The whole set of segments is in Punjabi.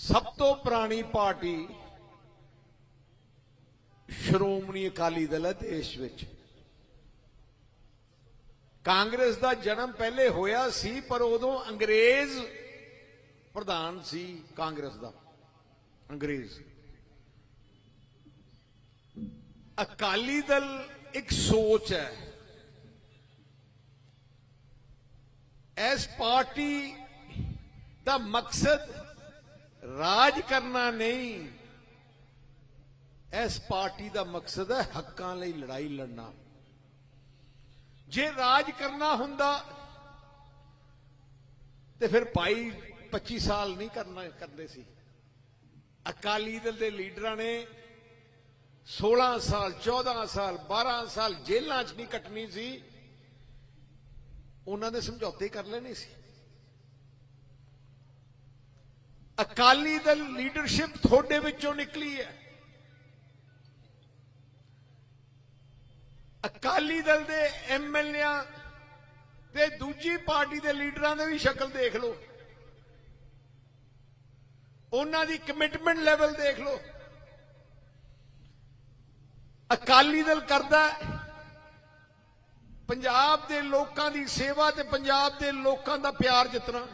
ਸਭ ਤੋਂ ਪੁਰਾਣੀ ਪਾਰਟੀ ਸ਼੍ਰੋਮਣੀ ਅਕਾਲੀ ਦਲ ਹੈ ਦੇਸ਼ ਵਿੱਚ। ਕਾਂਗਰਸ ਦਾ ਜਨਮ ਪਹਿਲੇ ਹੋਇਆ ਸੀ, ਪਰ ਉਦੋਂ ਅੰਗਰੇਜ਼ ਪ੍ਰਧਾਨ ਸੀ ਕਾਂਗਰਸ ਦਾ। ਅੰਗਰੇਜ਼। ਅਕਾਲੀ ਦਲ ਇੱਕ ਸੋਚ ਹੈ। ਇਸ ਪਾਰਟੀ ਦਾ ਮਕਸਦ ਰਾਜ ਕਰਨਾ ਨਹੀਂ। ਇਸ ਪਾਰਟੀ ਦਾ ਮਕਸਦ ਹੈ ਹੱਕਾਂ ਲਈ ਲੜਾਈ ਲੜਨਾ। ਜੇ ਰਾਜ ਕਰਨਾ ਹੁੰਦਾ, ਤੇ ਫਿਰ ਭਾਈ 25 ਸਾਲ ਨਹੀਂ ਕਰਨਾ, ਕਰਦੇ ਸੀ। ਅਕਾਲੀ ਦਲ ਦੇ ਲੀਡਰਾਂ ਨੇ 16 ਸਾਲ 14 ਸਾਲ 12 ਸਾਲ ਜੇਲ੍ਹਾਂ 'ਚ ਨਹੀਂ ਕੱਟਣੀ ਸੀ। ਉਹਨਾਂ ਦੇ ਸਮਝੌਤੇ ਕਰ ਲੈਣੇ ਸੀ। ਅਕਾਲੀ ਦਲ ਲੀਡਰਸ਼ਿਪ ਤੁਹਾਡੇ ਵਿੱਚੋਂ ਨਿਕਲੀ ਹੈ। ਅਕਾਲੀ ਦਲ ਦੇ ਐਮਐਲਏਆਂ ਤੇ ਦੂਜੀ ਪਾਰਟੀ ਦੇ ਲੀਡਰਾਂ ਦੇ ਵੀ ਸ਼ਕਲ ਦੇਖ ਲਓ। ਉਹਨਾਂ ਦੀ ਕਮਿਟਮੈਂਟ ਲੈਵਲ ਦੇਖ ਲਓ। ਅਕਾਲੀ ਦਲ ਕਰਦਾ ਪੰਜਾਬ ਦੇ ਲੋਕਾਂ ਦੀ ਸੇਵਾ ਤੇ ਪੰਜਾਬ ਦੇ ਲੋਕਾਂ ਦਾ ਪਿਆਰ ਜਿੱਤਣਾ।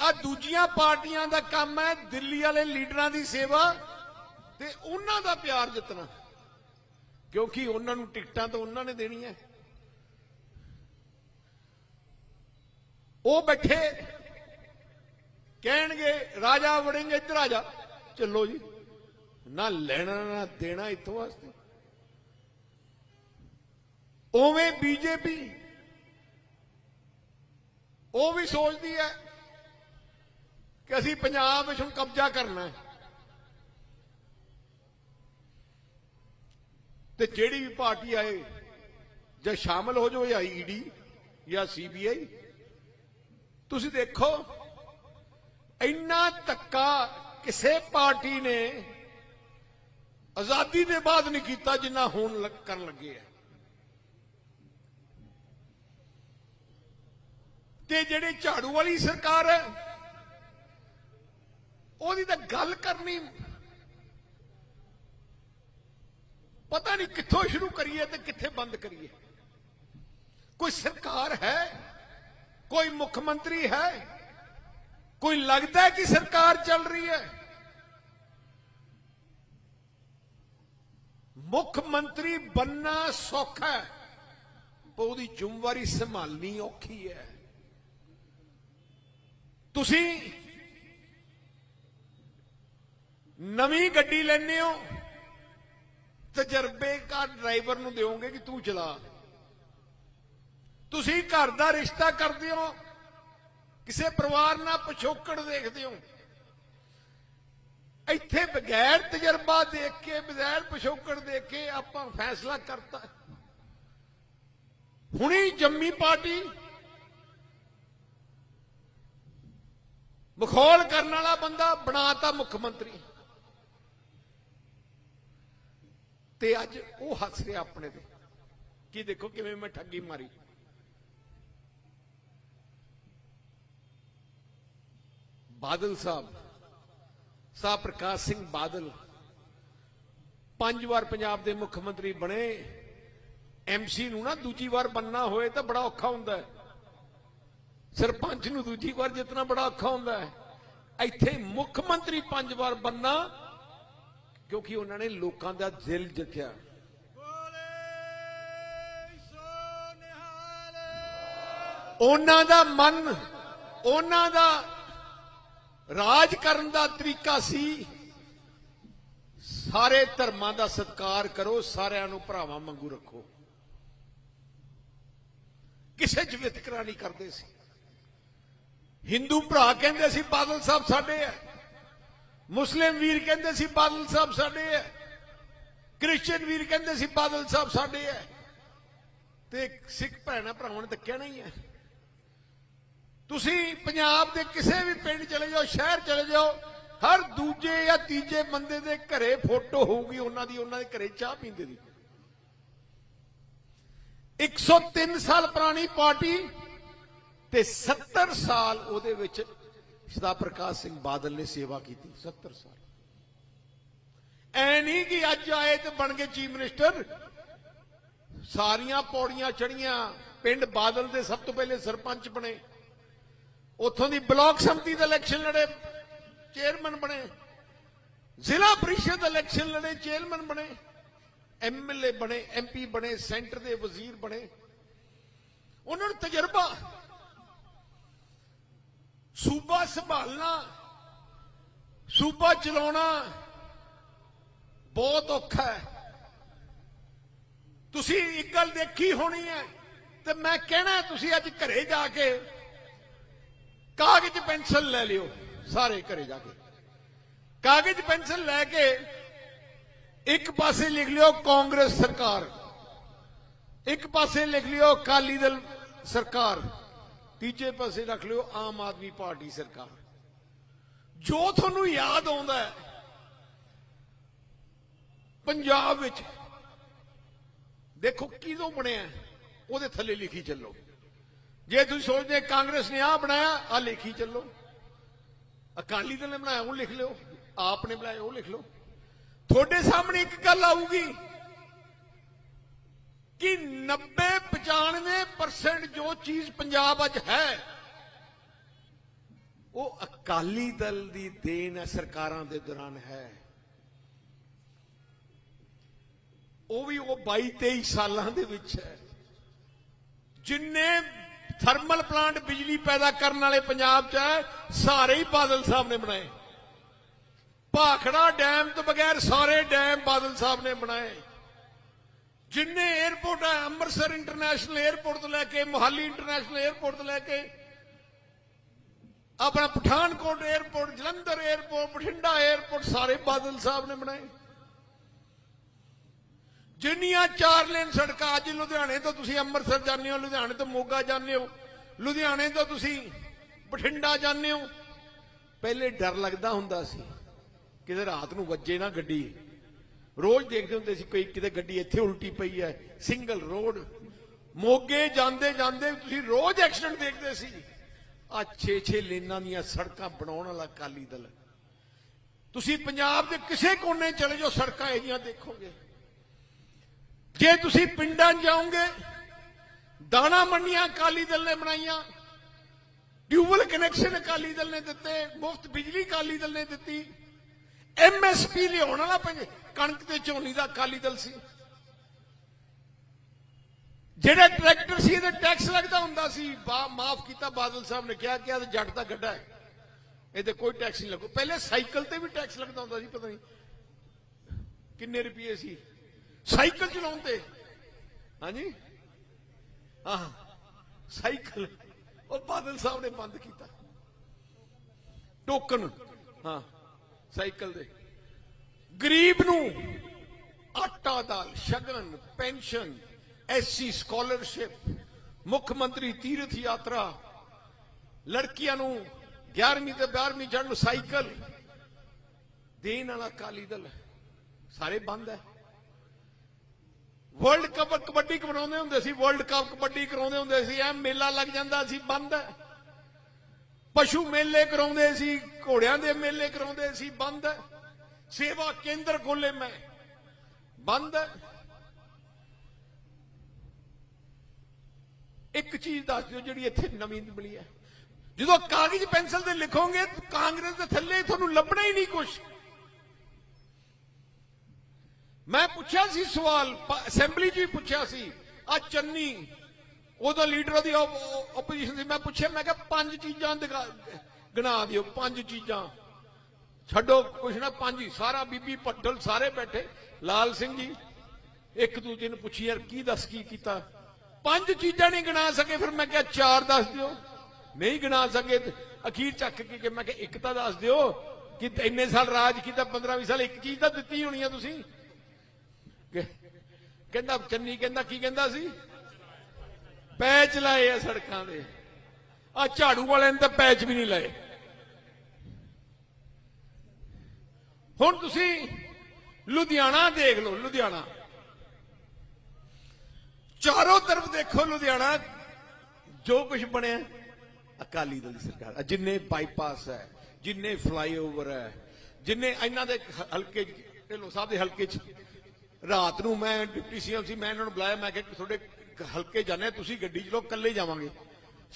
ਆ ਦੂਜੀਆਂ ਪਾਰਟੀਆਂ ਦਾ ਕੰਮ ਹੈ ਦਿੱਲੀ ਵਾਲੇ ਲੀਡਰਾਂ ਦੀ ਸੇਵਾ ਤੇ ਉਹਨਾਂ ਦਾ ਪਿਆਰ ਜਿੱਤਣਾ। ਕਿਉਂਕਿ ਉਹਨਾਂ ਨੂੰ ਟਿਕਟਾਂ ਤਾਂ ਉਹਨਾਂ ਨੇ ਦੇਣੀਆਂ। ਉਹ ਬੈਠੇ, ਕਹਿਣਗੇ, ਰਾਜਾ ਵੜेंगे ਇੱਧਰ ਆ ਜਾ। ਚੱਲੋ ਜੀ। ਨਾ ਲੈਣਾ, ਨਾ ਦੇਣਾ ਇਥੋਂ ਵਾਸਤੇ। ਉਵੇਂ ਬੀਜੇਪੀ, ਉਹ ਵੀ ਸੋਚਦੀ ਹੈ ਕਿ ਅਸੀਂ ਪੰਜਾਬ ਵਿੱਚ ਹੁਣ ਕਬਜ਼ਾ ਕਰਨਾ ਹੈ। ਤੇ ਜਿਹੜੀ ਵੀ ਪਾਰਟੀ ਆਏ, ਜਾਂ ਸ਼ਾਮਲ ਹੋ ਜਾਓ, ਜਾਂ ਈਡੀ ਜਾਂ ਸੀਬੀਆਈ ਤੁਸੀਂ ਦੇਖੋ, ਇੰਨਾ ਧੱਕਾ ਕਿਸੇ ਪਾਰਟੀ ਨੇ ਆਜ਼ਾਦੀ ਦੇ ਬਾਅਦ ਨਹੀਂ ਕੀਤਾ ਜਿੰਨਾ ਹੁਣ ਕਰਨ ਲੱਗੇ ਆ। ਤੇ ਜਿਹੜੀ ਝਾੜੂ ਵਾਲੀ ਸਰਕਾਰ ਹੈ ਉਹਦੀ ਤਾਂ ਗੱਲ ਕਰਨੀ। ਪਤਾ ਨਹੀਂ ਕਿੱਥੋਂ ਸ਼ੁਰੂ ਕਰੀਏ ਤੇ ਕਿੱਥੇ ਬੰਦ ਕਰੀਏ। ਕੋਈ ਸਰਕਾਰ ਹੈ? ਕੋਈ ਮੁੱਖ ਮੰਤਰੀ ਹੈ? ਕੋਈ ਲੱਗਦਾ ਕਿ ਸਰਕਾਰ ਚੱਲ ਰਹੀ ਹੈ? ਮੁੱਖ ਮੰਤਰੀ ਬੰਨਾ ਸੌਖਾ ਹੈ, ਪਰ ਉਹਦੀ ਜ਼ਿੰਮੇਵਾਰੀ ਸੰਭਾਲਣੀ ਔਖੀ ਹੈ। ਤੁਸੀਂ ਨਵੀਂ ਗੱਡੀ ਲੈਣੇ ਹੋ ਤਜਰਬੇਕਾਰ ਡਰਾਈਵਰ ਨੂੰ ਦਿਓਗੇ ਕਿ ਤੂੰ ਚਲਾ। ਤੁਸੀਂ ਘਰ ਦਾ ਰਿਸ਼ਤਾ ਕਰਦੇ ਹੋ, ਕਿਸੇ ਪਰਿਵਾਰ ਨਾਲ ਪਿਛੋਕੜ ਦੇਖਦੇ ਹੋ। ਇੱਥੇ ਬਗੈਰ ਤਜਰਬਾ ਦੇਖ ਕੇ, ਬਗੈਰ ਪਿਛੋਕੜ ਦੇਖ ਕੇ ਆਪਾਂ ਫੈਸਲਾ ਕਰਤਾ। ਹੁਣੀ ਜੰਮੀ ਪਾਰਟੀ ਮਖੌਲ ਕਰਨ ਵਾਲਾ ਬੰਦਾ ਬਣਾਤਾ ਮੁੱਖ ਮੰਤਰੀ। ਤੇ ਅੱਜ ਉਹ ਹੱਸ ਰਿਹਾ ਆਪਣੇ ਤੇ। ਕੀ ਦੇਖੋ ਕਿਵੇਂ ਮੈਂ ਠੱਗੀ ਮਾਰੀ। ਬਾਦਲ ਸਾਹਿਬ, ਸਾਹ ਪ੍ਰਕਾਸ਼ ਸਿੰਘ ਬਾਦਲ ਪੰਜ ਵਾਰ ਪੰਜਾਬ ਦੇ ਮੁੱਖ ਮੰਤਰੀ ਬਣੇ। ਐਮਸੀ ਨੂੰ ਨਾ ਦੂਜੀ ਵਾਰ ਬੰਨਣਾ ਹੋਏ ਤਾਂ ਬੜਾ ਔਖਾ ਹੁੰਦਾ ਹੈ। ਸਰਪੰਚ ਨੂੰ ਦੂਜੀ ਵਾਰ ਜਿੱਤਣਾ ਬੜਾ ਔਖਾ ਹੁੰਦਾ ਹੈ। ਇੱਥੇ ਮੁੱਖ ਮੰਤਰੀ ਪੰਜ ਵਾਰ ਬੰਨਾ ਕਿਉਂਕਿ ਉਹਨਾਂ ਨੇ ਲੋਕਾਂ ਦਾ ਦਿਲ ਜਿੱਤਿਆ। ਉਹਨਾਂ ਦਾ ਮਨ ਉਹਨਾਂ ਦਾ ਰਾਜ ਕਰਨ ਦਾ ਤਰੀਕਾ ਸੀ। ਸਾਰੇ ਧਰਮਾਂ ਦਾ ਸਤਿਕਾਰ ਕਰੋ ਸਾਰਿਆਂ ਨੂੰ ਭਰਾਵਾਂ ਵਾਂਗੂ ਰੱਖੋ। ਕਿਸੇ ਚ ਵਿਤਕਰਾ ਨਹੀਂ ਕਰਦੇ ਸੀ। ਹਿੰਦੂ ਭਰਾ ਕਹਿੰਦੇ ਸੀ ਬਾਦਲ ਸਾਹਿਬ ਸਾਡੇ ਹੈ ਮੁਸਲਿਮ ਵੀਰ ਕਹਿੰਦੇ ਸੀ ਬਾਦਲ ਸਾਹਿਬ ਸਾਡੇ ਹੈ ਕ੍ਰਿਸਚੀਅਨ ਵੀਰ ਕਹਿੰਦੇ ਸੀ ਬਾਦਲ ਸਾਹਿਬ ਸਾਡੇ ਹੈ ਤੇ ਸਿੱਖ ਭੈਣਾਂ ਭਰਾਵਾਂ ਨੇ ਤਾਂ ਕਹਿਣਾ ਹੀ ਹੈ ਤੁਸੀਂ ਪੰਜਾਬ ਦੇ ਕਿਸੇ ਵੀ ਪਿੰਡ ਚਲੇ ਜਾਓ, ਸ਼ਹਿਰ ਚਲੇ ਜਾਓ, ਹਰ ਦੂਜੇ ਜਾਂ ਤੀਜੇ ਬੰਦੇ ਦੇ ਘਰੇ ਫੋਟੋ ਹੋਊਗੀ, ਉਹਨਾਂ ਦੀ, ਉਹਨਾਂ ਦੇ ਘਰੇ ਚਾਹ ਪੀਂਦੇ ਦੀ। 103 ਸਾਲ ਪੁਰਾਣੀ ਪਾਰਟੀ ਤੇ 70 ਸਾਲ ਉਹਦੇ ਵਿੱਚ ਸਦਾ ਪ੍ਰਕਾਸ਼ ਸਿੰਘ ਬਾਦਲ ਨੇ ਸੇਵਾ ਕੀਤੀ 70 ਸਾਲ। ਐ ਨਹੀਂ ਕਿ ਅੱਜ ਆਏ ਤੇ ਬਣ ਗਏ ਚੀਫ ਮਿਨਿਸਟਰ। ਸਾਰੀਆਂ ਪੌੜੀਆਂ ਚੜੀਆਂ ਪਿੰਡ ਬਾਦਲ ਦੇ ਸਭ ਤੋਂ ਪਹਿਲੇ ਸਰਪੰਚ ਬਣੇ। ਉੱਥੋਂ ਦੀ ਬਲਾਕ ਸੰਮਤੀ ਦੇ ਇਲੈਕਸ਼ਨ ਲੜੇ, ਚੇਅਰਮੈਨ ਬਣੇ। ਜ਼ਿਲ੍ਹਾ ਪ੍ਰੀਸ਼ਦ ਇਲੈਕਸ਼ਨ ਲੜੇ, ਚੇਅਰਮੈਨ ਬਣੇ। ਐਮਐਲਏ ਬਣੇ ਐਮਪੀ ਬਣੇ, ਸੈਂਟਰ ਦੇ ਵਜ਼ੀਰ ਬਣੇ। ਉਹਨਾਂ ਨੂੰ ਤਜਰਬਾ ਸੂਬਾ ਸੰਭਾਲਣਾ, ਸੂਬਾ ਚਲਾਉਣਾ ਬਹੁਤ ਔਖਾ ਹੈ। ਤੁਸੀਂ ਇੱਕ ਗੱਲ ਦੇਖੀ ਹੋਣੀ ਹੈ ਤੇ ਮੈਂ ਕਹਿਣਾ ਤੁਸੀਂ ਅੱਜ ਘਰੇ ਜਾ ਕੇ ਕਾਗਜ਼ ਪੈਨਸਲ ਲੈ ਲਿਓ, ਸਾਰੇ ਘਰੇ ਜਾ ਕੇ। ਕਾਗਜ਼ ਪੈਨਸਲ ਲੈ ਕੇ ਇੱਕ ਪਾਸੇ ਲਿਖ ਲਿਓ ਕਾਂਗਰਸ ਸਰਕਾਰ, ਇੱਕ ਪਾਸੇ ਲਿਖ ਲਿਓ ਅਕਾਲੀ ਦਲ ਸਰਕਾਰ। ਤੀਜੇ ਪਾਸੇ ਰੱਖ ਲਿਓ ਆਮ ਆਦਮੀ ਪਾਰਟੀ ਸਰਕਾਰ। ਜੋ ਤੁਹਾਨੂੰ ਯਾਦ ਆਉਂਦਾ ਹੈ, ਪੰਜਾਬ ਵਿੱਚ ਦੇਖੋ ਕਿਦੋਂ ਬਣਿਆ ਉਹਦੇ ਥੱਲੇ ਲਿਖੀ ਚੱਲੋ। ਜੇ ਤੁਸੀਂ ਸੋਚਦੇ ਕਾਂਗਰਸ ਨੇ ਆਹ ਬਣਾਇਆ ਆ ਲਿਖੀ ਚੱਲੋ। ਅਕਾਲੀ ਦਲ ਨੇ ਬਣਾਇਆ, ਉਹ ਲਿਖ ਲਿਓ। ਆਪ ਨੇ ਬਣਾਇਆ, ਉਹ ਲਿਖ ਲਓ। ਤੁਹਾਡੇ ਸਾਹਮਣੇ ਇੱਕ ਗੱਲ ਆਊਗੀ। ਕਿ 90 95% ਜੋ ਚੀਜ਼ ਪੰਜਾਬ ਅੱਜ ਹੈ, ਉਹ ਅਕਾਲੀ ਦਲ ਦੀ ਦੇਣ ਹੈ ਸਰਕਾਰਾਂ ਦੇ ਦੌਰਾਨ ਹੈ। ਉਹ ਵੀ ਉਹ 22 23 ਸਾਲਾਂ ਦੇ ਵਿੱਚ ਹੈ। ਜਿੰਨੇ ਥਰਮਲ ਪਲਾਂਟ ਬਿਜਲੀ ਪੈਦਾ ਕਰਨ ਵਾਲੇ ਪੰਜਾਬ 'ਚ ਹੈ, ਸਾਰੇ ਹੀ ਬਾਦਲ ਸਾਹਿਬ ਨੇ ਬਣਾਏ। ਭਾਖੜਾ ਡੈਮ ਤੋਂ ਬਗੈਰ ਸਾਰੇ ਡੈਮ ਬਾਦਲ ਸਾਹਿਬ ਨੇ ਬਣਾਏ। ਜਿੰਨੇ 에어ਪੋਰਟ ਆ, ਅੰਮ੍ਰਿਤਸਰ ਇੰਟਰਨੈਸ਼ਨਲ 에어ਪੋਰਟ ਤੋਂ ਲੈ ਕੇ, ਮੋਹਾਲੀ ਇੰਟਰਨੈਸ਼ਨਲ 에어ਪੋਰਟ ਤੋਂ ਲੈ ਕੇ, ਆਪਣਾ Pathankot airport Jalandhar airport Bathinda airport ਸਾਰੇ ਬਾਦਲ ਸਾਹਿਬ ਨੇ ਬਣਾਏ। ਜਿੰਨੀਆਂ ਚਾਰ ਲੇਨ ਸੜਕਾਂ, ਅੱਜ ਲੁਧਿਆਣੇ ਤੋਂ ਤੁਸੀਂ ਅੰਮ੍ਰਿਤਸਰ ਜਾਂਦੇ ਹੋ, ਲੁਧਿਆਣੇ ਤੋਂ ਮੋਗਾ ਜਾਂਦੇ ਹੋ, ਲੁਧਿਆਣੇ ਤੋਂ ਤੁਸੀਂ ਬਠਿੰਡਾ ਜਾਂਦੇ ਹੋ, ਪਹਿਲੇ ਡਰ ਲੱਗਦਾ ਹੁੰਦਾ ਸੀ ਕਿਤੇ ਰਾਤ ਨੂੰ ਵੱਜੇ ਨਾ ਗੱਡੀ। ਰੋਜ਼ ਦੇਖਦੇ ਹੁੰਦੇ ਸੀ ਕੋਈ ਕਿਤੇ ਗੱਡੀ ਇੱਥੇ ਉਲਟੀ ਪਈ ਹੈ ਸਿੰਗਲ ਰੋਡ ਮੋਗੇ ਜਾਂਦੇ ਜਾਂਦੇ ਤੁਸੀਂ ਰੋਜ਼ ਐਕਸੀਡੈਂਟ ਦੇਖਦੇ ਸੀ। ਆ 6-6 ਲੇਨਾਂ ਦੀਆਂ ਸੜਕਾਂ ਬਣਾਉਣ ਵਾਲਾ ਕਾਲੀ ਦਲ। ਤੁਸੀਂ ਪੰਜਾਬ ਦੇ ਕਿਸੇ ਕੋਨੇ ਚਲੇ ਜਾਓ, ਸੜਕਾਂ ਇਹਦੀਆਂ ਦੇਖੋਗੇ। ਜੇ ਤੁਸੀਂ ਪਿੰਡਾਂ ਜਾਓਗੇ, ਦਾਣਾ ਮੰਡੀਆਂ ਅਕਾਲੀ ਦਲ ਨੇ ਬਣਾਈਆਂ ਟਿਊਬਲ ਕਨੈਕਸ਼ਨ ਅਕਾਲੀ ਦਲ ਨੇ ਦਿੱਤੇ, ਮੁਫਤ ਬਿਜਲੀ ਅਕਾਲੀ ਦਲ ਨੇ ਦਿੱਤੀ ਐਮਐਸਪੀ ਲਿਆਉਣ ਵਾਲਾ ਪੰਜ ਕਣਕ ਤੇ ਝੋਨੀ ਦਾ ਅਕਾਲੀ ਦਲ ਸੀ। ਜਿਹੜਾ ਟਰੈਕਟਰ ਸੀ, ਇਹਦੇ ਟੈਕਸ ਲੱਗਦਾ ਹੁੰਦਾ ਸੀ। ਮਾਫ ਕੀਤਾ, ਬਾਦਲ ਸਾਹਿਬ ਨੇ ਕਿਹਾ ਕਿ ਇਹ ਜੱਟ ਦਾ ਗੱਡਾ ਹੈ। ਇਹਦੇ ਕੋਈ ਟੈਕਸ ਨਹੀਂ ਲੱਗੂ। ਪਹਿਲੇ ਸਾਈਕਲ ਤੇ ਵੀ ਟੈਕਸ ਲੱਗਦਾ ਹੁੰਦਾ ਸੀ, ਪਤਾ ਨਹੀਂ ਕਿੰਨੇ ਰੁਪਏ ਸੀ। ਸਾਈਕਲ ਚਲਾਉਣ ਤੇ। ਹਾਂਜੀ? ਆਹ ਸਾਈਕਲ ਉਹ ਬਾਦਲ ਸਾਹਿਬ ਨੇ ਬੰਦ ਕੀਤਾ। ਟੋਕਨ। ਹਾਂ। ਸਾਈਕਲ ਦੇ। ਗਰੀਬ ਨੂੰ ਆਟਾ ਦਾਲ, ਸ਼ਗਨ, ਪੈਨਸ਼ਨ ਐਸਸੀ ਸਕਾਲਰਸ਼ਿਪ ਮੁੱਖ ਮੰਤਰੀ ਤੀਰਥ ਯਾਤਰਾ, ਲੜਕੀਆਂ ਨੂੰ 11ਵੀਂ ਤੇ 12ਵੀਂ ਚੜ੍ਹਨ ਨੂੰ ਸਾਈਕਲ। ਦੇਣ ਵਾਲਾ ਕਾਲੀ ਦਲ ਸਾਰੇ ਬੰਦ ਹੈ। ਵਰਲਡ ਕੱਪ ਕਬੱਡੀ ਕਰਾਉਂਦੇ ਹੁੰਦੇ ਸੀ ਵਰਲਡ ਕੱਪ ਕਬੱਡੀ ਕਰਾਉਂਦੇ ਹੁੰਦੇ ਸੀ, ਐ ਮੇਲਾ ਲੱਗ ਜਾਂਦਾ ਸੀ, ਬੰਦ ਹੈ। ਪਸ਼ੂ ਮੇਲੇ ਕਰਾਉਂਦੇ ਸੀ, ਘੋੜਿਆਂ ਦੇ ਮੇਲੇ ਕਰਾਉਂਦੇ ਸੀ, ਬੰਦ ਸੇਵਾ ਕੇਂਦਰ ਖੋਲੇ ਮੈਂ। ਬੰਦ ਇੱਕ ਚੀਜ਼ ਦੱਸ ਦਿਓ ਜਿਹੜੀ ਇੱਥੇ ਨਵੀਂ ਮਿਲੀ ਹੈ। ਜਦੋਂ ਕਾਗਜ਼ ਪੈਨਸਲ ਤੇ ਲਿਖੋਗੇ, ਕਾਂਗਰਸ ਦੇ ਥੱਲੇ ਤੁਹਾਨੂੰ ਲੱਭਣਾ ਹੀ ਨਹੀਂ ਕੁਝ ਮੈਂ ਪੁੱਛਿਆ ਸੀ ਸਵਾਲ ਅਸੈਂਬਲੀ 'ਚ ਵੀ ਪੁੱਛਿਆ ਸੀ, ਆ ਚੰਨੀ ਉਦੋਂ ਲੀਡਰ ਦੀ ਆਪੋਜੀਸ਼ਨ ਸੀ ਮੈਂ ਪੁੱਛਿਆ, ਮੈਂ ਕਿਹਾ ਪੰਜ ਚੀਜ਼ਾਂ ਦਿਖਾ- ਗਿਣਾ ਦਿਓ, ਪੰਜ ਚੀਜ਼ਾਂ। ਛੱਡੋ, ਕੁਛ ਨਾ, ਪੰਜ ਹੀ। ਸਾਰਾ ਬੀਬੀ ਪੱਟਲ ਸਾਰੇ ਬੈਠੇ। ਲਾਲ ਸਿੰਘ ਜੀ, ਇੱਕ ਦੂਜੇ ਨੂੰ ਪੁੱਛੀ, ਯਾਰ ਕੀ ਦੱਸ, ਕੀ ਕੀਤਾ? ਪੰਜ ਚੀਜ਼ਾਂ ਨਹੀਂ ਗਿਣਾ ਸਕੇ, ਫਿਰ ਮੈਂ ਕਿਹਾ ਚਾਰ ਦੱਸ ਦਿਓ। ਨਹੀਂ ਗਿਣਾ ਸਕੇ ਅਖੀਰ ਚੱਕ ਕੇ ਮੈਂ ਕਿਹਾ ਇੱਕ ਤਾਂ ਦੱਸ ਦਿਓ ਕਿ ਇੰਨੇ ਸਾਲ ਰਾਜ ਕੀਤਾ 15 20 ਸਾਲ ਇੱਕ ਚੀਜ਼ ਤਾਂ ਦਿੱਤੀ ਹੋਣੀ ਆ ਤੁਸੀਂ। ਕਹਿੰਦਾ, ਚੰਨੀ ਕਹਿੰਦਾ, ਕੀ ਕਹਿੰਦਾ ਸੀ? ਪੈਚ ਲਾਏ ਆ ਸੜਕਾਂ ਦੇ। ਆ ਝਾੜੂ ਵਾਲਿਆਂ ਨੇ ਤਾਂ ਪੈਚ ਵੀ ਨਹੀਂ ਲਾਏ। ਹੁਣ ਤੁਸੀਂ ਲੁਧਿਆਣਾ ਦੇਖ ਲਓ, ਲੁਧਿਆਣਾ। ਚਾਰੋਂ ਤਰਫ ਦੇਖੋ ਲੁਧਿਆਣਾ, ਜੋ ਕੁਝ ਬਣਿਆ, ਅਕਾਲੀ ਦਲ ਦੀ ਸਰਕਾਰ। ਜਿੰਨੇ ਬਾਈਪਾਸ ਹੈ, ਜਿੰਨੇ ਫਲਾਈਓਵਰ ਹੈ, ਜਿੰਨੇ ਇਹਨਾਂ ਦੇ ਹਲਕੇ ਢਿੱਲੋਂ ਸਾਹਿਬ ਦੇ ਹਲਕੇ 'ਚ। ਰਾਤ ਨੂੰ ਮੈਂ ਡਿਪਟੀ ਸੀਐਮ ਸੀ, ਮੈਂ ਇਹਨਾਂ ਨੂੰ ਬੁਲਾਇਆ, ਮੈਂ ਕਿਹਾ ਤੁਹਾਡੇ ਹਲਕੇ ਜਾਣੇ ਤੁਸੀਂ ਗੱਡੀ 'ਚ ਲੋ ਇਕੱਲੇ ਜਾਵਾਂਗੇ।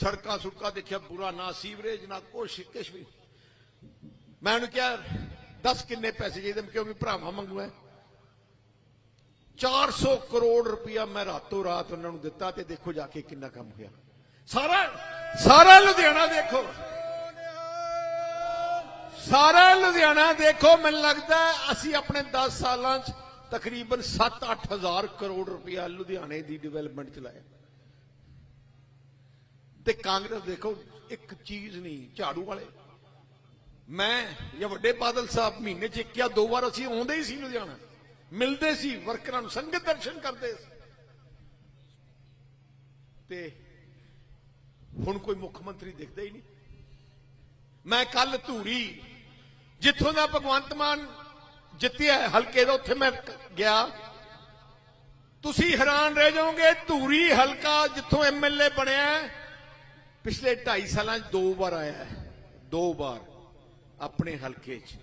ਸੜਕਾਂ ਸੁੜਕਾਂ ਦੇਖਿਆ, ਬੁਰਾ ਨਾ ਸੀਵਰੇਜ, ਨਾ ਕੁਛ ਕੁਛ ਵੀ। ਮੈਂ ਉਹਨੂੰ ਕਿਹਾ, ਦੱਸ ਕਿੰਨੇ ਪੈਸੇ ਚਾਹੀਦੇ? ਮੈਂ ਕਿਹਾ ਵੀ ਭਰਾਵਾਂ ਮੰਗੂ ਹੈ। 400 ਕਰੋੜ ਰੁਪਇਆ ਮੈਂ ਰਾਤੋਂ ਰਾਤ ਉਹਨਾਂ ਨੂੰ ਦਿੱਤਾ ਤੇ ਦੇਖੋ ਜਾ ਕੇ ਕਿੰਨਾ ਕੰਮ ਹੋਇਆ। ਸਾਰਾ ਸਾਰਾ ਲੁਧਿਆਣਾ ਦੇਖੋ। ਸਾਰਾ ਲੁਧਿਆਣਾ ਦੇਖੋ, ਮੈਨੂੰ ਲੱਗਦਾ ਅਸੀਂ ਆਪਣੇ 10 ਸਾਲਾਂ 'ਚ ਤਕਰੀਬਨ 7-8 ਹਜ਼ਾਰ ਕਰੋੜ ਰੁਪਇਆ ਲੁਧਿਆਣੇ ਦੀ ਡਿਵੈਲਪਮੈਂਟ ਚ ਲਾਇਆ। ਤੇ ਕਾਂਗਰਸ ਦੇਖੋ, ਇੱਕ ਚੀਜ਼ ਨਹੀਂ, ਝਾੜੂ ਵਾਲੇ। ਮੈਂ ਜਾਂ ਵੱਡੇ ਬਾਦਲ ਸਾਹਿਬ ਮਹੀਨੇ ਚ ਇੱਕ ਜਾਂ ਦੋ ਵਾਰ ਅਸੀਂ ਆਉਂਦੇ ਹੀ ਸੀ ਲੁਧਿਆਣਾ। ਮਿਲਦੇ ਸੀ, ਵਰਕਰਾਂ ਨੂੰ ਸੰਗਤ ਦਰਸ਼ਨ ਕਰਦੇ ਸੀ। ਤੇ ਹੁਣ ਕੋਈ ਮੁੱਖ ਮੰਤਰੀ ਦਿਖਦਾ ਹੀ ਨਹੀਂ। ਮੈਂ ਕੱਲ ਧੂਰੀ, ਜਿੱਥੋਂ ਦਾ ਭਗਵੰਤ ਮਾਨ ਜਿੱਤਿਆ ਹਲਕੇ ਦਾ, ਉੱਥੇ ਮੈਂ ਗਿਆ। ਤੁਸੀਂ ਹੈਰਾਨ ਰਹਿ ਜਾਓਗੇ, ਧੂਰੀ ਹਲਕਾ ਜਿੱਥੋਂ ਐਮਐਲਏ ਬਣਿਆ ਪਿਛਲੇ 2.5 ਸਾਲਾਂ 'ਚ ਦੋ ਵਾਰ ਆਇਆ ਹੈ, ਦੋ ਵਾਰ ਆਪਣੇ ਹਲਕੇ 'ਚ।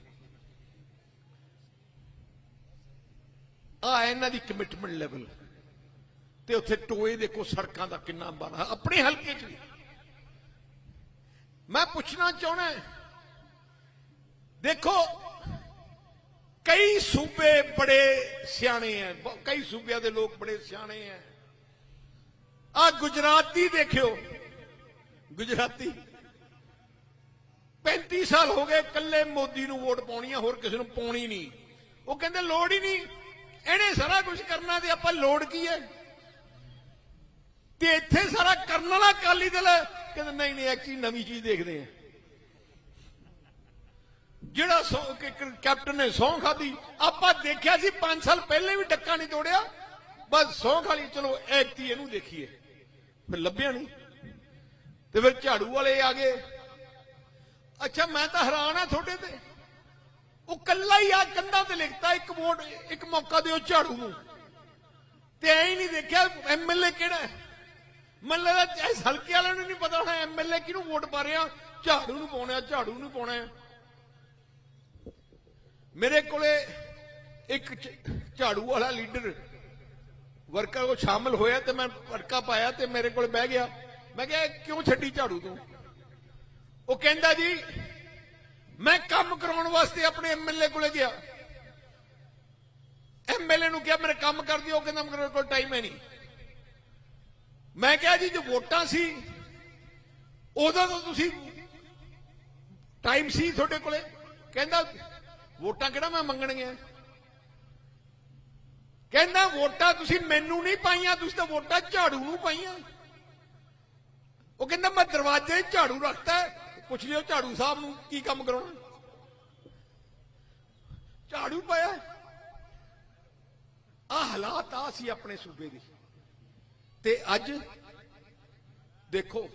ਆ ਇਹਨਾਂ ਦੀ ਕਮਿਟਮੈਂਟ ਲੈਵਲ ਤੇ ਉੱਥੇ ਟੋਏ ਦੇਖੋ ਸੜਕਾਂ ਦਾ ਕਿੰਨਾ ਬਣਾ ਆਪਣੇ ਹਲਕੇ 'ਚ ਵੀ। ਮੈਂ ਪੁੱਛਣਾ ਚਾਹਣਾ ਦੇਖੋ ਕਈ ਸੂਬੇ ਬੜੇ ਸਿਆਣੇ ਐ ਕਈ ਸੂਬਿਆਂ ਦੇ ਲੋਕ ਬੜੇ ਸਿਆਣੇ ਐ। ਆ ਗੁਜਰਾਤੀ ਦੇਖਿਓ। ਗੁਜਰਾਤੀ। 35 ਸਾਲ ਹੋ ਗਏ ਕੱਲੇ ਮੋਦੀ ਨੂੰ ਵੋਟ ਪਾਉਣੀ ਆ, ਹੋਰ ਕਿਸੇ ਨੂੰ ਪਾਉਣੀ ਨਹੀਂ। ਉਹ ਕਹਿੰਦੇ ਲੋੜ ਹੀ ਨਹੀਂ। ਇਹਨੇ ਸਾਰਾ ਕੁਝ ਕਰਨਾ ਤੇ ਆਪਾਂ ਲੋੜ ਕੀ ਹੈ ਤੇ ਇੱਥੇ ਸਾਰਾ ਕਰਨ ਵਾਲਾ ਅਕਾਲੀ ਦਲ ਕਹਿੰਦੇ ਨਹੀਂ ਨਹੀਂ ਐਕਚੁਅਲੀ ਨਵੀਂ ਚੀਜ਼ ਦੇਖਦੇ ਆ। ਜਿਹੜਾ ਸਹੁੰ- ਕਿ- ਕੈਪਟਨ ਨੇ ਸੌਂ ਖਾਦੀ ਆਪਾਂ ਦੇਖਿਆ ਸੀ 5 ਸਾਲ ਪਹਿਲੇ ਵੀ ਡੱਕਾ ਨਹੀਂ ਤੋੜਿਆ। ਬਸ ਸੌਂ ਖਾਲੀ ਚਲੋ ਐਕਤੀ ਇਹਨੂੰ ਦੇਖੀਏ। ਫਿਰ ਲੱਭਿਆ ਨਹੀਂ। ਤੇ ਫਿਰ ਝਾੜੂ ਵਾਲੇ ਆ ਗਏ। ਅੱਛਾ, ਮੈਂ ਤਾਂ ਹੈਰਾਨ ਆ ਤੁਹਾਡੇ ਤੇ। ਉਹ ਕੱਲਾ ਹੀ ਆ ਕੰਧਾਂ ਤੇ ਲਿਖਤਾ, ਇੱਕ ਵੋਟ ਇੱਕ ਮੌਕਾ ਦਿਓ ਝਾੜੂ ਨੂੰ। ਤੇ ਐ ਹੀ ਨਹੀਂ ਦੇਖਿਆ ਐਮਐਲਏ ਕਿਹੜਾ ਹੈ? ਮੈਨੂੰ ਲੱਗਦਾ ਇਸ ਹਲਕੇ ਵਾਲਿਆਂ ਨੂੰ ਨਹੀਂ ਪਤਾ ਹੋਣਾ ਐਮਐਲਏ ਕਿਹਨੂੰ ਵੋਟ ਪਾ ਰਿਹਾ। ਝਾੜੂ ਨੂੰ ਪਾਉਣਾ, ਝਾੜੂ ਨੂੰ ਪਾਉਣਾ ਮੇਰੇ ਕੋਲੇ ਇੱਕ ਝਾੜੂ ਵਾਲਾ ਲੀਡਰ ਵਰਕਰ ਕੋ ਸ਼ਾਮਲ ਹੋਇਆ ਤੇ ਮੈਂ ਵਰਕਾ ਪਾਇਆ ਤੇ ਮੇਰੇ ਕੋਲ ਬਹਿ ਗਿਆ। ਮੈਂ ਕਿਹਾ ਕਿਉਂ ਛੱਡੀ ਝਾੜੂ ਤੂੰ? ਉਹ ਕਹਿੰਦਾ ਜੀ, ਮੈਂ ਕੰਮ ਕਰਾਉਣ ਵਾਸਤੇ ਆਪਣੇ ਐਮਐਲਏ ਕੋਲੇ ਗਿਆ। ਐਮਐਲਏ ਨੂੰ ਕਿਹਾ, ਮੇਰੇ ਕੰਮ ਕਰ ਦਿਓ ਉਹ ਕਹਿੰਦਾ, ਮੇਰੇ ਕੋਲ ਟਾਈਮ ਹੈ ਨਹੀਂ। ਮੈਂ ਕਿਹਾ, ਜੀ ਜੋ ਵੋਟਾਂ ਸੀ ਉਦੋਂ ਤਾਂ ਤੁਸੀਂ ਟਾਈਮ ਸੀ ਤੁਹਾਡੇ ਕੋਲੇ? ਕਹਿੰਦਾ ਵੋਟਾਂ ਕਿਹੜਾ ਮੈਂ ਮੰਗਣੀਆਂ ਕਹਿੰਦਾ ਵੋਟਾਂ ਤੁਸੀਂ ਮੈਨੂੰ ਨਹੀਂ ਪਾਈਆਂ, ਤੁਸੀਂ ਤਾਂ ਵੋਟਾਂ ਝਾੜੂ ਨੂੰ ਪਾਈਆਂ। ਉਹ ਕਹਿੰਦਾ ਮੈਂ ਦਰਵਾਜ਼ੇ 'ਚ ਝਾੜੂ ਰੱਖਤਾ ਪੁੱਛ ਲਿਓ ਝਾੜੂ ਸਾਹਿਬ ਨੂੰ ਕੀ ਕੰਮ ਕਰਾਉਣਾ। ਝਾੜੂ ਪਾਇਆ ਆ ਹਾਲਾਤ ਆ ਸੀ ਆਪਣੇ ਸੂਬੇ ਦੀ। ਤੇ ਅੱਜ ਦੇਖੋ,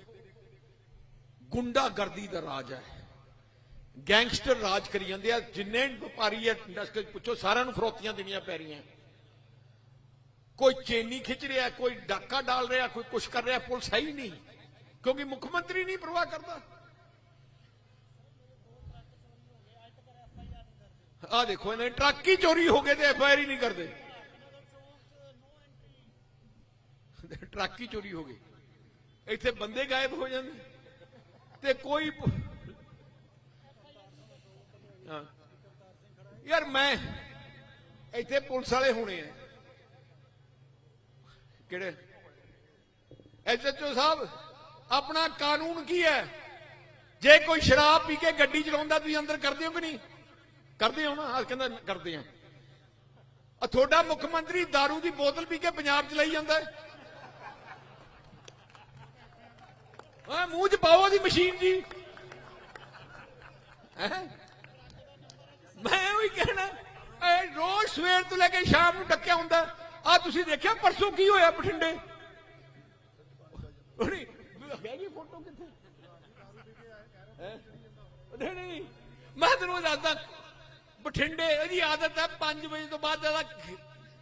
ਗੁੰਡਾਗਰਦੀ ਦਾ ਰਾਜ ਹੈ। ਗੈਂਗਸਟਰ ਰਾਜ ਕਰੀ ਜਾਂਦੇ ਆ, ਜਿੰਨੇ ਵਪਾਰੀ ਆ ਇੰਡਸਟਰੀ ਪੁੱਛੋ, ਸਾਰਿਆਂ ਨੂੰ ਫਰੋਤੀਆਂ ਦੇਣੀਆਂ ਪੈ ਰਹੀਆਂ। ਕੋਈ ਚੇਨੀ ਖਿੱਚ ਰਿਹਾ, ਕੋਈ ਡਾਕਾ ਡਾਲ ਰਿਹਾ, ਕੋਈ ਕੁਛ ਕਰ ਰਿਹਾ, ਪੁਲਿਸ ਹੈ ਹੀ ਨਹੀਂ, ਕਿਉਂਕਿ ਮੁੱਖ ਮੰਤਰੀ ਨਹੀਂ ਪਰਵਾਹ ਕਰਦਾ। ਆ ਦੇਖੋ, ਇਹਨੇ ਟਰੱਕ ਹੀ ਚੋਰੀ ਹੋ ਗਏ ਤੇ ਐਫਆਈਆਰ ਹੀ ਨਹੀਂ ਕਰਦੇ। ਟਰੱਕ ਹੀ ਚੋਰੀ ਹੋ ਗਏ। ਇੱਥੇ ਬੰਦੇ ਗਾਇਬ ਹੋ ਜਾਂਦੇ। ਤੇ ਕੋਈ ਯਾਰ ਮੈਂ ਇੱਥੇ ਪੁਲਿਸ ਵਾਲੇ ਹੋਣੇ ਆ। ਕਿਹੜੇ? ਐਸਐਚਓ ਸਾਹਿਬ, ਆਪਣਾ ਕਾਨੂੰਨ ਕੀ ਹੈ? ਜੇ ਕੋਈ ਸ਼ਰਾਬ ਪੀ ਕੇ ਗੱਡੀ ਚਲਾਉਂਦਾ, ਤੁਸੀਂ ਅੰਦਰ ਕਰਦੇ ਹੋ ਕਿ ਨਹੀਂ? ਕਰਦੇ ਹੋ ਨਾ ਆ ਕਹਿੰਦਾ ਕਰਦੇ ਆ। ਆ ਤੁਹਾਡਾ ਮੁੱਖ ਮੰਤਰੀ दारू ਦੀ ਬੋਤਲ ਪੀ ਕੇ ਪੰਜਾਬ ਚ ਲਈ ਜਾਂਦਾ ਆ ਮੂੰਹ ਚ ਪਾਓ ਦੀ ਮਸ਼ੀਨ ਜੀ। ਹੈਂ? ਮੈਂ ਉਹੀ ਕਹਿਣਾ। ਇਹ ਰੋਜ਼ ਸਵੇਰ ਤੋਂ ਲੈ ਕੇ ਸ਼ਾਮ ਨੂੰ ਡੱਕਿਆ ਹੁੰਦਾ। ਆ ਤੁਸੀਂ ਦੇਖਿਆ ਪਰਸੋਂ ਕੀ ਹੋਇਆ ਬਠਿੰਡੇ? ਉਹਨੇ ਬਹਿ ਫੋਟੋ ਕਿੱਥੇ? ਨਹੀਂ ਨਹੀਂ। ਮੈਂ ਤੈਨੂੰ ਦੱਸਦਾ, ਬਠਿੰਡੇ ਇਹਦੀ ਆਦਤ ਹੈ 5 ਵਜੇ ਤੋਂ ਬਾਅਦ ਜ਼ਿਆਦਾ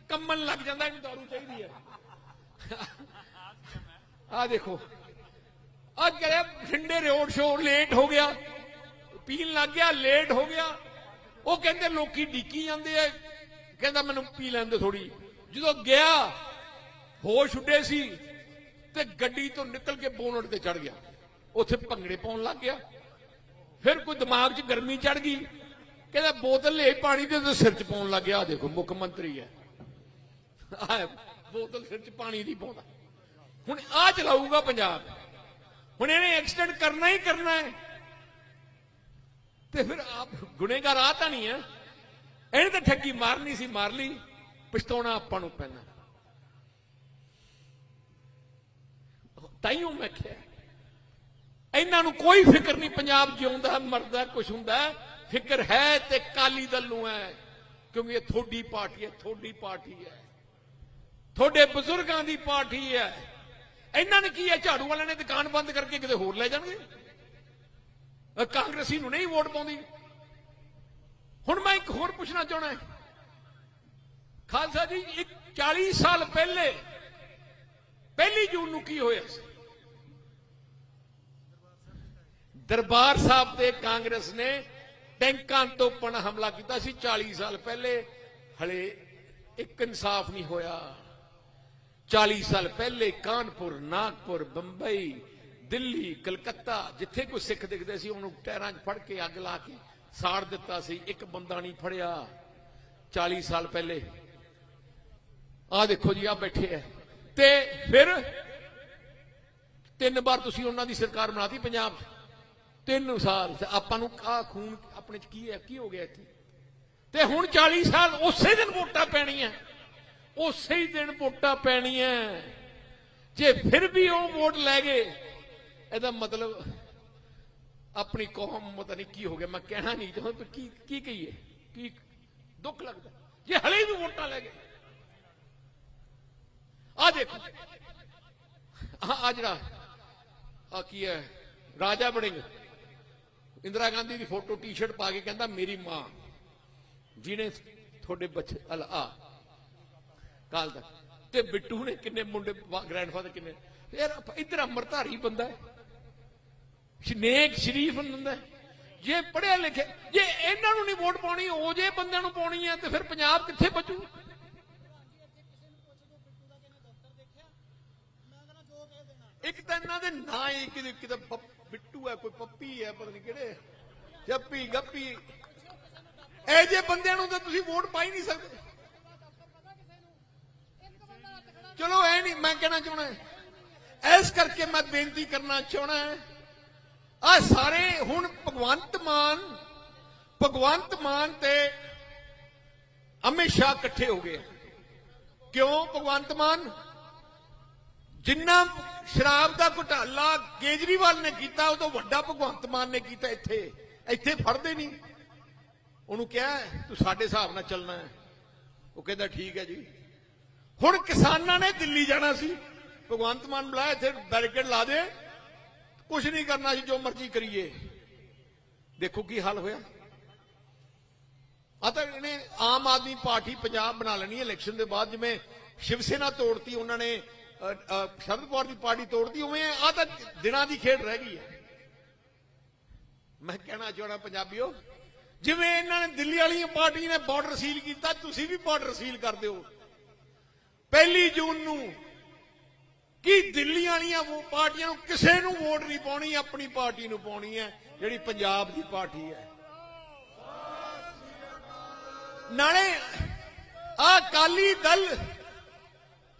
ਕੰਮਣ ਲੱਗ ਜਾਂਦਾ, ਇਹਨੂੰ ਦਾਰੂ ਚਾਹੀਦੀ ਹੈ। ਆ ਦੇਖੋ। ਅੱਜ ਕਰਿਆ ਬਠਿੰਡੇ ਰੋਡ ਸ਼ੋਅ ਲੇਟ ਹੋ ਗਿਆ। ਪੀਣ ਲੱਗ ਗਿਆ, ਲੇਟ ਹੋ ਗਿਆ। ਉਹ ਕਹਿੰਦੇ ਲੋਕੀ ਡੀਕੀ ਜਾਂਦੇ ਆ ਕਹਿੰਦਾ ਮੈਨੂੰ ਪੀ ਲੈਂਦੇ ਥੋੜੀ ਜਦੋਂ ਗਿਆ, ਹੋਸ਼ ਉੱਡੇ ਸੀ ਤੇ ਗੱਡੀ ਤੋਂ ਨਿਕਲ ਕੇ ਬੋਨਟ ਤੇ ਚੜ ਗਿਆ। ਉੱਥੇ ਭੰਗੜੇ ਪਾਉਣ ਲੱਗ ਗਿਆ। ਫਿਰ ਕੋਈ ਦਿਮਾਗ 'ਚ ਗਰਮੀ ਚੜ ਗਈ। ਕਹਿੰਦਾ ਬੋਤਲ ਲੈ ਪਾਣੀ ਦੇ ਤੇ ਸਿਰ 'ਚ ਪਾਉਣ ਲੱਗ ਗਿਆ। ਆਹ ਦੇਖੋ, ਮੁੱਖ ਮੰਤਰੀ ਹੈ ਆਹ ਬੋਤਲ ਸਿਰ 'ਚ ਪਾਣੀ ਦੀ ਪਾਉਂਦਾ। ਹੁਣ ਆ ਚਲਾਊਗਾ ਪੰਜਾਬ। ਹੁਣ ਇਹਨੇ ਐਕਸੀਡੈਂਟ ਕਰਨਾ ਹੀ ਕਰਨਾ ਹੈ ਤੇ ਫਿਰ ਆਪ ਗੁਨੇਗਾਰ ਆ ਤਾਂ ਨਹੀਂ ਹੈ। ਇਹਨੇ ਤਾਂ ਠੱਗੀ ਮਾਰਨੀ ਸੀ, ਮਾਰ ਲਈ। ਪਛਤਾਉਣਾ ਆਪਾਂ ਨੂੰ ਪੈਣਾ। ਤਾਈਓ ਮੈਂ ਕਿਹਾ, ਇਹਨਾਂ ਨੂੰ ਕੋਈ ਫਿਕਰ ਨਹੀਂ, ਪੰਜਾਬ ਜਿਉਂਦਾ, ਮਰਦਾ, ਕੁਛ ਹੁੰਦਾ। ਫਿਕਰ ਹੈ ਤੇ ਕਾਲੀ ਦਲ ਨੂੰ ਹੈ, ਕਿਉਂਕਿ ਇਹ ਥੋੜੀ ਪਾਰਟੀ ਹੈ ਥੋੜੀ ਪਾਰਟੀ ਹੈ। ਤੁਹਾਡੇ ਬਜ਼ੁਰਗਾਂ ਦੀ ਪਾਰਟੀ ਹੈ। ਇਹਨਾਂ ਨੇ ਕੀ ਹੈ, ਝਾੜੂ ਵਾਲਿਆਂ ਨੇ ਦੁਕਾਨ ਬੰਦ ਕਰਕੇ ਕਿਤੇ ਹੋਰ ਲੈ ਜਾਣਗੇ? ਕਾਂਗਰਸੀ ਨੂੰ ਨਹੀਂ ਵੋਟ ਪਾਉਂਦੀ। ਹੁਣ ਮੈਂ ਇੱਕ ਹੋਰ ਪੁੱਛਣਾ ਚਾਹਣਾ ਹੈ। ਖਾਲਸਾ ਜੀ, ਇੱਕ 40 ਸਾਲ ਪਹਿਲੇ, ਪਹਿਲੀ ਜੂਨ ਨੂੰ ਕੀ ਹੋਇਆ ਸੀ? ਦਰਬਾਰ ਸਾਹਿਬ ਤੇ ਕਾਂਗਰਸ ਨੇ ਟੈਂਕਾਂ ਤੋਂ ਪਣ ਹਮਲਾ ਕੀਤਾ ਸੀ 40 ਸਾਲ ਪਹਿਲੇ। ਹਲੇ ਇੱਕ ਇਨਸਾਫ ਨਹੀਂ ਹੋਇਆ। 40 ਸਾਲ ਪਹਿਲੇ ਕਾਨਪੁਰ, ਨਾਗਪੁਰ, ਬੰਬਈ ਦਿੱਲੀ, ਕਲਕੱਤਾ, ਜਿੱਥੇ ਕੋਈ ਸਿੱਖ ਦਿਖਦੇ ਸੀ, ਉਹਨੂੰ ਟਹਿਰਾਂ 'ਚ ਫੜ ਕੇ ਅੱਗ ਲਾ ਕੇ ਸਾੜ ਦਿੱਤਾ ਸੀ। ਇੱਕ ਬੰਦਾ ਨਹੀਂ ਫੜਿਆ। 40 ਸਾਲ ਪਹਿਲੇ। ਆ ਦੇਖੋ ਜੀ ਆ ਬੈਠੇ ਐ ਤੇ ਫਿਰ ਤਿੰਨ ਵਾਰ ਤੁਸੀਂ ਉਹਨਾਂ ਦੀ ਸਰਕਾਰ ਬਣਾਤੀ ਪੰਜਾਬ 'ਚ। ਤਿੰਨ ਸਾਲ। ਆਪਾਂ ਨੂੰ ਆ ਖੂਨ ਆਪਣੇ 'ਚ ਕੀ ਹੈ? ਕੀ ਹੋ ਗਿਆ ਇੱਥੇ? ਤੇ ਹੁਣ 40 ਸਾਲ ਉਸੇ ਦਿਨ ਵੋਟਾਂ ਪੈਣੀਆਂ। ਉਸੇ ਹੀ ਦਿਨ ਵੋਟਾਂ ਪੈਣੀਆਂ। ਜੇ ਫਿਰ ਵੀ ਉਹ ਵੋਟ ਲੈ ਗਏ ਇਹਦਾ ਮਤਲਬ ਆਪਣੀ ਕੌਮ ਪਤਾ ਨਹੀਂ ਕੀ ਹੋ ਗਿਆ, ਮੈਂ ਕਹਿਣਾ ਨਹੀਂ ਚਾਹੁੰਦਾ ਪਰ ਕੀ ਕੀ ਕਹੀਏ? ਕੀ ਦੁੱਖ ਲੱਗਦਾ? ਜੇ ਹਲੇ ਵੀ ਵੋਟਾਂ ਲੈ ਗਏ। ਆ ਦੇਖੋ। ਆ ਜਿਹੜਾ ਆ ਕੀ ਹੈ? ਰਾਜਾ ਬੜਿੰਗ ਇੰਦਰਾ ਗਾਂਧੀ ਦੀ ਫੋਟੋ ਟੀ-ਸ਼ਰਟ ਪਾ ਕੇ ਕਹਿੰਦਾ, ਮੇਰੀ ਮਾਂ, ਜਿਹਨੇ ਤੁਹਾਡੇ ਬੱਚੇ ਆ। ਕਾਲ ਦਾ ਤੇ ਬਿੱਟੂ ਨੇ ਕਿੰਨੇ ਮੁੰਡੇ ਗ੍ਰੈਂਡਫਾਦਰ ਕਿੰਨੇ? ਯਾਰ ਇਧਰ ਅਮਰਧਾਰੀ ਬੰਦਾ ਹੈ। ਸ਼ਨੇਕ ਸ਼ਰੀਫ ਹੁੰਦਾ ਜੇ ਪੜਿਆ ਲਿਖਿਆ ਜੇ ਇਹਨਾਂ ਨੂੰ ਨਹੀਂ ਵੋਟ ਪਾਉਣੀ, ਉਹ ਜੇ ਬੰਦਿਆਂ ਨੂੰ ਪਾਉਣੀ ਹੈ, ਤੇ ਫਿਰ ਪੰਜਾਬ ਕਿੱਥੇ ਬਚੂ? ਇੱਕ ਤਾਂ ਇਹਨਾਂ ਦੇ ਨਾਂ ਹੀ ਕਿਤੇ ਕਿਤੇ ਬਿੱਟੂ ਹੈ, ਕੋਈ ਪੱਪੀ ਹੈ, ਪਤਾ ਨਹੀਂ ਕਿਹੜੇ। ਜੱਪੀ, ਗੱਪੀ। ਇਹ ਜੇ ਬੰਦਿਆਂ ਨੂੰ ਤਾਂ ਤੁਸੀਂ ਵੋਟ ਪਾਈ ਨਹੀਂ ਸਕਦੇ। ਚਲੋ ਐ ਨਹੀਂ ਮੈਂ ਕਹਿਣਾ ਚਾਹਣਾ ਇਸ ਕਰਕੇ ਮੈਂ ਬੇਨਤੀ ਕਰਨਾ ਚਾਹਣਾ ਆ ਸਾਰੇ ਹੁਣ ਭਗਵੰਤ ਮਾਨ ਭਗਵੰਤ ਮਾਨ ਤੇ ਅਮਿਤ ਸ਼ਾਹ ਇਕੱਠੇ ਹੋ ਗਏ ਕਿਉਂ ਭਗਵੰਤ ਮਾਨ? ਜਿੰਨਾ ਸ਼ਰਾਬ ਦਾ ਘੁਟਾਲਾ ਕੇਜਰੀਵਾਲ ਨੇ ਕੀਤਾ ਉਹ ਤੋਂ ਵੱਡਾ ਭਗਵੰਤ ਮਾਨ ਨੇ ਕੀਤਾ ਇੱਥੇ। ਇੱਥੇ ਫੜਦੇ ਨਹੀਂ। ਉਹਨੂੰ ਕਿਹਾ, ਤੂੰ ਸਾਡੇ ਹਿਸਾਬ ਨਾਲ ਚੱਲਣਾ ਹੈ। ਉਹ ਕਹਿੰਦਾ, ਠੀਕ ਹੈ ਜੀ। ਹੁਣ ਕਿਸਾਨਾਂ ਨੇ ਦਿੱਲੀ ਜਾਣਾ ਸੀ। ਭਗਵੰਤ ਮਾਨ ਬੁਲਾਇਆ, ਇੱਥੇ ਬੈਰੀਕੇਡ ਲਾ ਦੇ। ਕੁਝ ਨਹੀਂ ਕਰਨਾ ਸੀ ਜੋ ਮਰਜ਼ੀ ਕਰੀਏ। ਦੇਖੋ ਕੀ ਹਾਲ ਹੋਇਆ। ਆ ਤਾਂ ਇਹਨੇ ਆਮ ਆਦਮੀ ਪਾਰਟੀ ਪੰਜਾਬ ਬਣਾ ਲੈਣੀ ਹੈ। ਇਲੈਕਸ਼ਨ ਦੇ ਬਾਅਦ ਜਿਵੇਂ ਸ਼ਿਵ ਸੈਨਾ ਤੋੜਤੀ, ਉਹਨਾਂ ਨੇ ਸ਼ਰਦ ਪਵਾਰ ਦੀ ਪਾਰਟੀ ਤੋੜਤੀ, ਉਵੇਂ ਆ ਤਾਂ ਦਿਨਾਂ ਦੀ ਖੇਡ ਰਹਿ ਗਈ ਹੈ। ਮੈਂ ਕਹਿਣਾ ਚਾਹਣਾ ਪੰਜਾਬੀਓ, ਜਿਵੇਂ ਇਹਨਾਂ ਨੇ ਦਿੱਲੀ ਵਾਲੀਆਂ ਪਾਰਟੀ ਨੇ ਬਾਰਡਰ ਸੀਲ ਕੀਤਾ, ਤੁਸੀਂ ਵੀ ਬਾਰਡਰ ਸੀਲ ਕਰ ਦਿਓ। ਪਹਿਲੀ ਜੂਨ ਨੂੰ ਕੀ ਦਿੱਲੀ ਵਾਲੀਆਂ ਵੋ- ਪਾਰਟੀਆਂ ਨੂੰ ਕਿਸੇ ਨੂੰ ਵੋਟ ਨਹੀਂ ਪਾਉਣੀ, ਆਪਣੀ ਪਾਰਟੀ ਨੂੰ ਪਾਉਣੀ ਹੈ, ਜਿਹੜੀ ਪੰਜਾਬ ਦੀ ਪਾਰਟੀ ਹੈ ਨਾਲੇ ਆ ਕਾਲੀ ਦਲ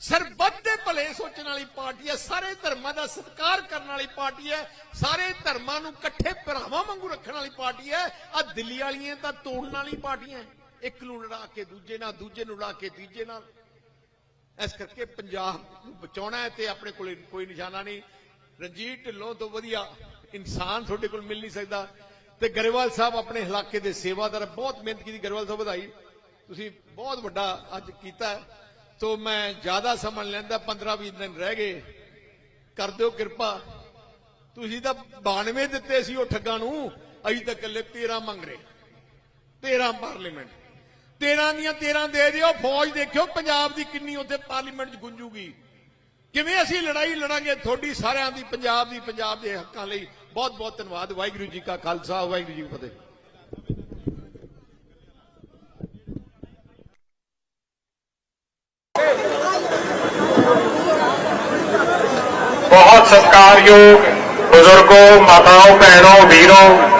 ਸਰਬੱਤ ਦੇ ਭਲੇ ਸੋਚਣ ਵਾਲੀ ਪਾਰਟੀ ਹੈ, ਸਾਰੇ ਧਰਮਾਂ ਦਾ ਸਤਿਕਾਰ ਕਰਨ ਵਾਲੀ ਪਾਰਟੀ ਹੈ, ਸਾਰੇ ਧਰਮਾਂ ਨੂੰ ਇਕੱਠੇ ਭਰਾਵਾਂ ਵਾਂਗੂ ਰੱਖਣ ਵਾਲੀ ਪਾਰਟੀ ਹੈ ਆ ਦਿੱਲੀ ਵਾਲੀਆਂ ਤਾਂ ਤੋੜਨ ਵਾਲੀ ਪਾਰਟੀਆਂ ਹੈ। ਇੱਕ ਨੂੰ ਲੜਾ ਕੇ ਦੂਜੇ ਨਾਲ, ਦੂਜੇ ਨੂੰ ਲੜਾ ਕੇ ਤੀਜੇ ਨਾਲ ਇਸ ਕਰਕੇ ਪੰਜਾਬ ਨੂੰ ਬਚਾਉਣਾ ਹੈ ਤੇ ਆਪਣੇ ਕੋਲ ਕੋਈ ਨਿਸ਼ਾਨਾ ਨਹੀਂ। ਰਣਜੀਤ ਢਿੱਲੋਂ ਤੋਂ ਵਧੀਆ ਇਨਸਾਨ ਤੁਹਾਡੇ ਕੋਲ ਮਿਲ ਨਹੀਂ ਸਕਦਾ। ਤੇ ਗਰੇਵਾਲ ਸਾਹਿਬ ਆਪਣੇ ਇਲਾਕੇ ਦੇ ਸੇਵਾਦਾਰ ਬਹੁਤ ਮਿਹਨਤ ਕੀਤੀ ਗਰੇਵਾਲ ਸਾਹਿਬ ਵਧਾਈ। ਤੁਸੀਂ ਬਹੁਤ ਵੱਡਾ ਅੱਜ ਕੀਤਾ ਹੈ। ਮੈਂ ਜ਼ਿਆਦਾ ਸਮਾਂ ਲੈਂਦਾ 15 20 ਦਿਨ ਰਹਿ ਗਏ। ਕਰ ਦਿਓ ਕਿਰਪਾ। ਤੁਸੀਂ ਤਾਂ 92 ਦਿੱਤੇ ਸੀ ਉਹ ਠੱਗਾਂ ਨੂੰ। ਅਜੇ ਤਾਂ ਇਕੱਲੇ 13 ਮੰਗ ਰਹੇ। 13 ਪਾਰਲੀਮੈਂਟ। 13 ਦੀਆਂ 13 ਦੇ ਦਿਓ, ਫੌਜ ਦੇਖਿਓ ਪੰਜਾਬ ਦੀ ਕਿੰਨੀ ਉੱਥੇ ਪਾਰਲੀਮੈਂਟ 'ਚ ਗੁੰਜੂਗੀ। ਕਿਵੇਂ ਅਸੀਂ ਲੜਾਈ ਲੜਾਂਗੇ ਤੁਹਾਡੀ ਸਾਰਿਆਂ ਦੀ, ਪੰਜਾਬ ਦੀ, ਪੰਜਾਬ ਦੇ ਹੱਕਾਂ ਲਈ। ਬਹੁਤ ਬਹੁਤ ਧੰਨਵਾਦ। ਵਾਹਿਗੁਰੂ ਜੀ ਕਾ ਖਾਲਸਾ, ਵਾਹਿਗੁਰੂ ਜੀ ਕੀ ਫਤਿਹ। ਬਹੁਤ ਸਤਿਕਾਰਯੋਗ ਬਜ਼ੁਰਗੋ, ਮਾਤਾਓ, ਭੈਣੋ, ਵੀਰੋ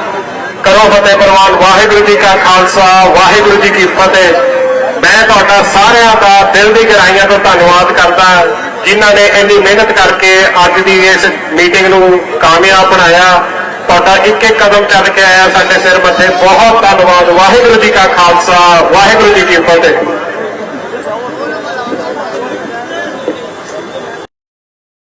ਕਰੋ ਫਤਿਹ ਪ੍ਰਵਾਨ, ਵਾਹਿਗੁਰੂ ਜੀ ਕਾ ਖਾਲਸਾ, ਵਾਹਿਗੁਰੂ ਜੀ ਕੀ ਫਤਿਹ। ਮੈਂ ਤੁਹਾਡਾ ਸਾਰਿਆਂ ਦਾ ਦਿਲ ਦੀ ਗਹਿਰਾਈਆਂ ਤੋਂ ਧੰਨਵਾਦ ਕਰਦਾ, ਜਿਨ੍ਹਾਂ ਨੇ ਇੰਨੀ ਮਿਹਨਤ ਕਰਕੇ ਅੱਜ ਦੀ ਇਸ ਮੀਟਿੰਗ ਨੂੰ ਕਾਮਯਾਬ ਬਣਾਇਆ। ਤੁਹਾਡਾ ਇੱਕ ਇੱਕ ਕਦਮ ਚੱਲ ਕੇ ਆਇਆ ਸਾਡੇ ਸਿਰ ਮੱਥੇ। ਬਹੁਤ ਧੰਨਵਾਦ, ਵਾਹਿਗੁਰੂ ਜੀ ਕਾ ਖਾਲਸਾ, ਵਾਹਿਗੁਰੂ ਜੀ ਕੀ ਫਤਿਹ।